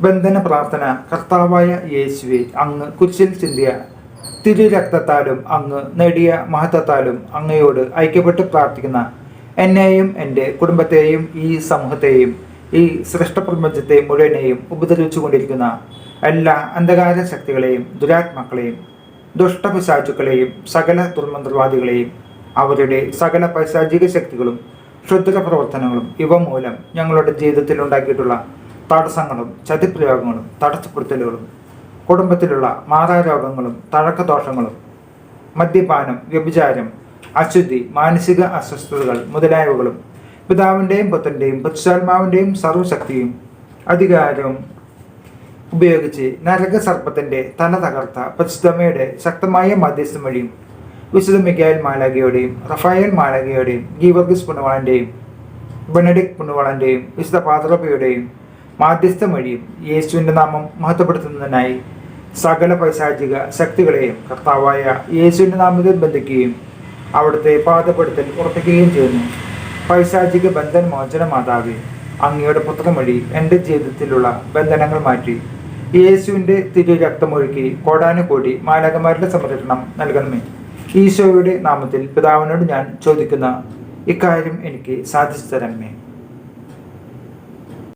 ബന്ധന പ്രാർത്ഥന കർത്താവായ യേശുവെ അങ്ങ് കുരിശിൽ ചിന്തിയ തിരു രക്തത്താലും അങ്ങ് നേടിയ മഹത്വത്താലും അങ്ങയോട് ഐക്യപ്പെട്ട് പ്രാർത്ഥിക്കുന്ന എന്നെയും എന്റെ കുടുംബത്തെയും ഈ സമൂഹത്തെയും ഈ സൃഷ്ടപ്രപഞ്ചത്തെ മുഴുവനെയും ഉപദ്രവിച്ചുകൊണ്ടിരിക്കുന്ന എല്ലാ അന്ധകാര ശക്തികളെയും ദുരാത്മാക്കളെയും ദുഷ്ടപിശാചുക്കളെയും സകല ദുർമന്ത്രവാദികളെയും അവരുടെ സകല പൈശാചിക ശക്തികളും ക്ഷുദ്ര പ്രവർത്തനങ്ങളും ഇവ മൂലം ഞങ്ങളുടെ ജീവിതത്തിൽ ഉണ്ടാക്കിയിട്ടുള്ള തടസ്സങ്ങളും ചതിപ്രയോഗങ്ങളും തടസ്സപ്പെടുത്തലുകളും കുടുംബത്തിലുള്ള മാതാരോഗങ്ങളും തഴക്കദോഷങ്ങളും മദ്യപാനം വ്യഭിചാരം അശുദ്ധി മാനസിക അസ്വസ്ഥതകൾ മുതലായവകളും പിതാവിന്റെയും പുത്രന്റെയും പുത്രാത്മാവിന്റെയും സർവശക്തിയും അധികാരവും ഉപയോഗിച്ച് നരകസർപ്പത്തിന്റെ തല തകർത്ത പരിശുദ്ധമ്മയുടെ ശക്തമായ മധ്യസ്ഥം വഴിയും വിശുദ്ധ മിക്കായൽ മാലാഖയുടെയും റഫായൽ മാലാഖയുടെയും ഗീവർഗിസ് പുണ്യവാളന്റെയും ബെനഡിക് പുണ്യവാളന്റെയും വിശുദ്ധ പാത്രപ്പയുടെയും മാധ്യസ്ഥം വഴിയും യേശുവിന്റെ നാമം മഹത്വപ്പെടുത്തുന്നതിനായി സകല പൈശാചിക ശക്തികളെയും കർത്താവായ യേശുവിന്റെ നാമത്തിൽ ബന്ധിക്കുകയും അവിടുത്തെ പാതപ്പെടുത്തൽ ഉറപ്പിക്കുകയും ചെയ്യുന്നു. പൈശാചിക ബന്ധൻ മോചന മാതാവേ അങ്ങയുടെ പുത്രം വഴി എന്റെ ജീവിതത്തിലുള്ള ബന്ധനങ്ങൾ മാറ്റി. യേശുവിന്റെ തിരു രക്തമൊഴുക്കി കോടാനുകോടി മാലകന്മാരുടെ സംരക്ഷണം നൽകണമേ. ഈശോയുടെ നാമത്തിൽ പിതാവിനോട് ഞാൻ ചോദിക്കുന്ന ഇക്കാര്യം എനിക്ക് സാധിച്ചു തരണമേ.